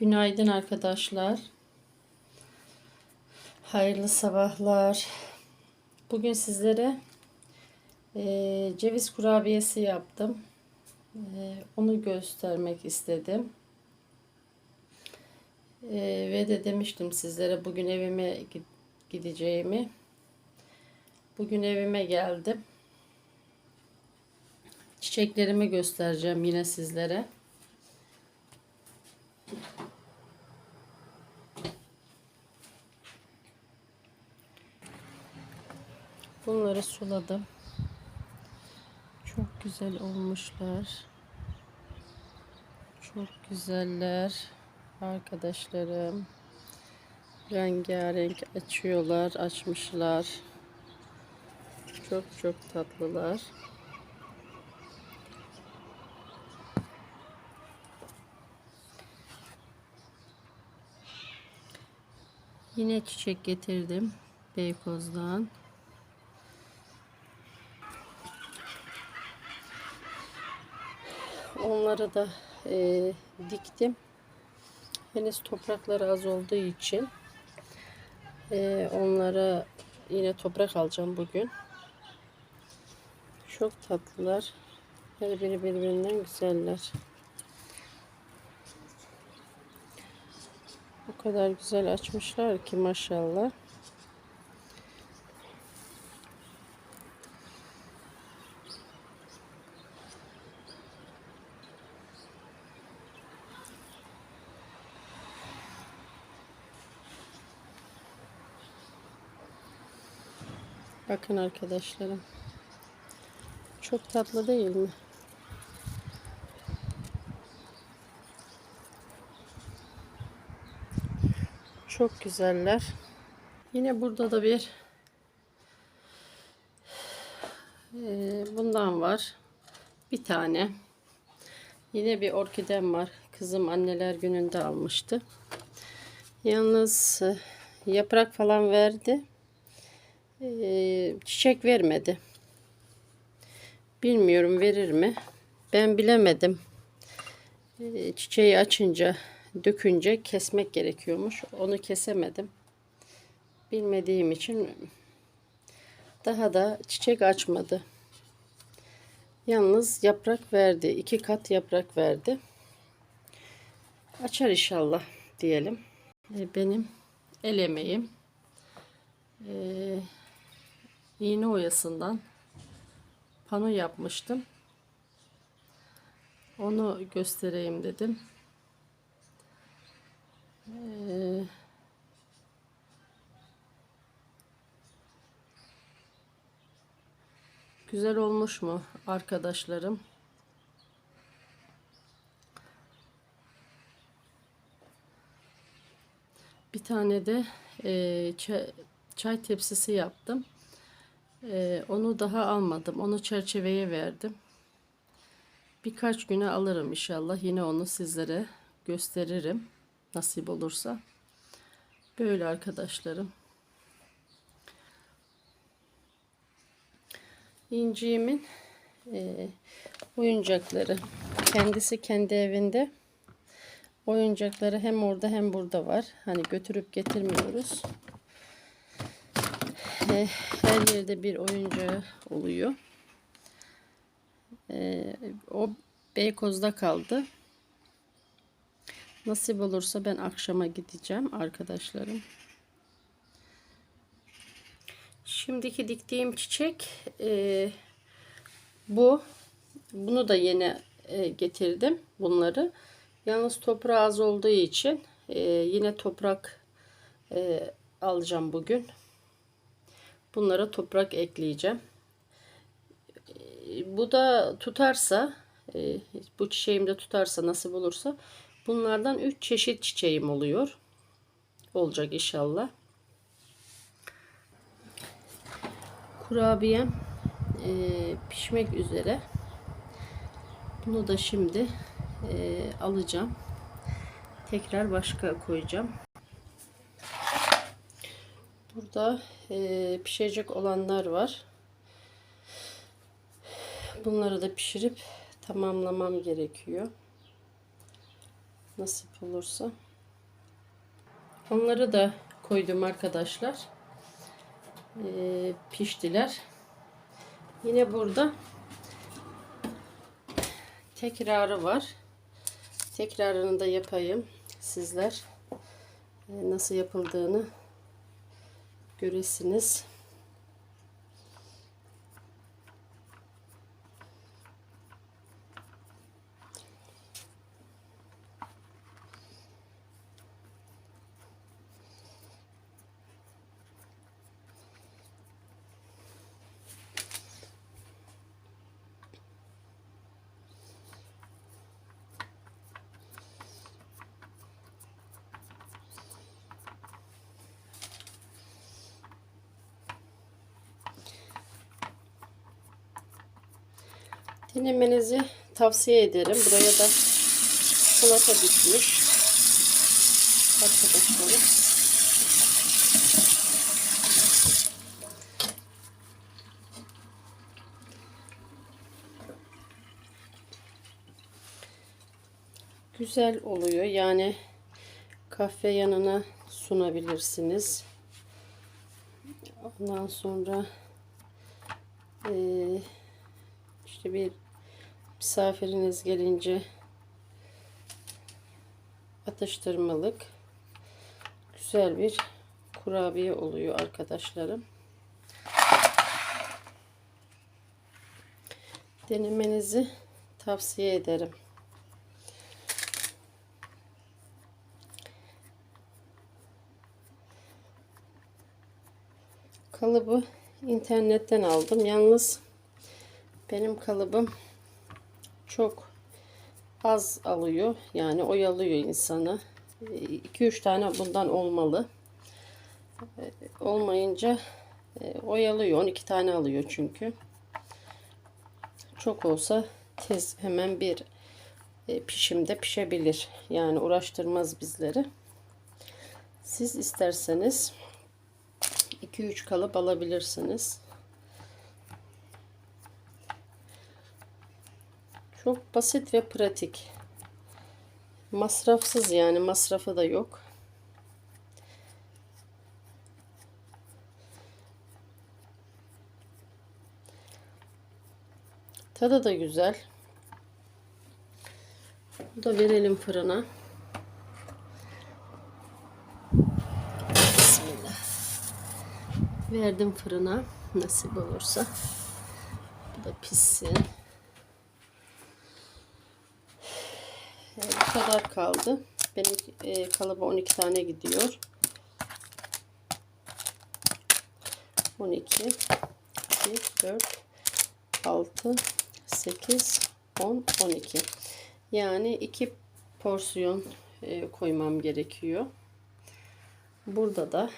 Günaydın arkadaşlar. Hayırlı sabahlar. Bugün sizlere eee, ceviz kurabiyesi yaptım. Eee, onu göstermek istedim. Eee, ve de demiştim sizlere bugün evime gi- gideceğimi. Bugün evime geldim. Çiçeklerimi göstereceğim yine sizlere. Bunları suladım. Çok güzel olmuşlar. Çok güzeller. Arkadaşlarım. Rengarenk açıyorlar, açmışlar. Çok çok tatlılar. Yine çiçek getirdim Beykoz'dan. Onları da e, diktim. Henüz toprakları az olduğu için e, onlara yine toprak alacağım bugün. Çok tatlılar. Her biri birbirinden güzeller. O kadar güzel açmışlar ki maşallah. Bakın arkadaşlarım. Çok tatlı değil mi? Çok güzeller. Yine burada da bir eee, bundan var. Bir tane. Yine bir orkidem var. Kızım anneler gününde almıştı. Yalnız e, yaprak falan verdi. Eee, çiçek vermedi. Bilmiyorum verir mi? Ben bilemedim. Eee, çiçeği açınca, dökünce kesmek gerekiyormuş. Onu kesemedim. Bilmediğim için daha da çiçek açmadı. Yalnız yaprak verdi. iki kat yaprak verdi. Açar inşallah diyelim. E, Benim el emeğim. Ee, iğne oyasından pano yapmıştım. Onu göstereyim dedim. Ee, güzel olmuş mu arkadaşlarım? Bir tane de e, çay, çay tepsisi yaptım. E, onu daha almadım. Onu çerçeveye verdim. Birkaç güne alırım inşallah. Yine onu sizlere gösteririm. Nasip olursa. Böyle arkadaşlarım. İnciğimin e, oyuncakları. Kendisi kendi evinde. Oyuncakları hem orada hem burada var. Hani götürüp getirmiyoruz. E, her yerde bir oyuncağı oluyor. E, o Beykoz'da kaldı. Nasip olursa ben akşama gideceğim arkadaşlarım. Şimdiki diktiğim çiçek e, bu. Bunu da yeni e, getirdim bunları. Yalnız toprağı az olduğu için e, yine toprak e, alacağım bugün. Bunlara toprak ekleyeceğim. E, bu da tutarsa e, bu çiçeğim de tutarsa nasip olursa bunlardan 3 çeşit çiçeğim oluyor. Olacak inşallah. Kurabiyem e, pişmek üzere. Bunu da şimdi e, alacağım. Tekrar başka koyacağım. Burada e, pişecek olanlar var. Bunları da pişirip tamamlamam gerekiyor. Nasip olursa. Onları da koydum arkadaşlar. Ee, piştiler. Yine burada tekrarı var. Tekrarını da yapayım. Sizler e, nasıl yapıldığını göresiniz. Denemenizi tavsiye ederim. Buraya da salata bitmiş. Arkadaşlarım. Güzel oluyor. Yani kahve yanına sunabilirsiniz. Ondan sonra eee işte bir misafiriniz gelince atıştırmalık güzel bir kurabiye oluyor arkadaşlarım. Denemenizi tavsiye ederim. Kalıbı internetten aldım. Yalnız benim kalıbım çok az alıyor. Yani oyalıyor insanı. 2-3 tane bundan olmalı. E, Olmayınca e, oyalıyor. 12 tane alıyor çünkü. Çok olsa tez hemen bir e, pişimde pişebilir. Yani uğraştırmaz bizleri. Siz isterseniz 2-3 kalıp alabilirsiniz. Çok basit ve pratik. Masrafsız yani masrafı da yok. Tadı da güzel. Bu da verelim fırına. Bismillah. Verdim fırına. Nasip olursa. Bu da pişsin. E, bu kadar kaldı. Benim e, kalıba 12 tane gidiyor. 12 2 4 6 8 10 12 yani iki porsiyon e, koymam gerekiyor. Burada da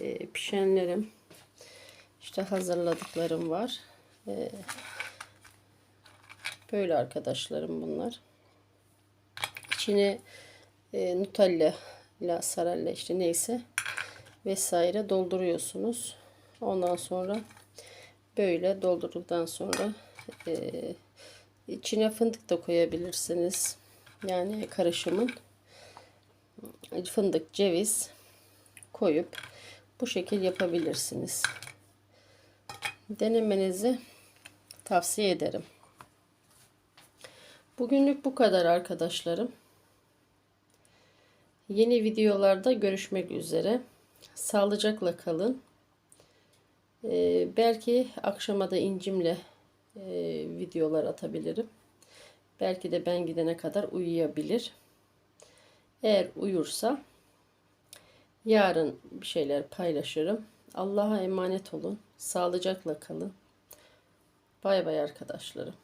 e, pişenlerim işte hazırladıklarım var. E, böyle arkadaşlarım bunlar. İçine e, Nutella ile sarella işte neyse vesaire dolduruyorsunuz. Ondan sonra böyle doldurduktan sonra e, içine fındık da koyabilirsiniz. Yani karışımın fındık, ceviz koyup bu şekil yapabilirsiniz. Denemenizi tavsiye ederim. Bugünlük bu kadar arkadaşlarım. Yeni videolarda görüşmek üzere. Sağlıcakla kalın. Ee, belki akşama da incimle e, videolar atabilirim. Belki de ben gidene kadar uyuyabilir. Eğer uyursa yarın bir şeyler paylaşırım. Allah'a emanet olun. Sağlıcakla kalın. Bay bay arkadaşlarım.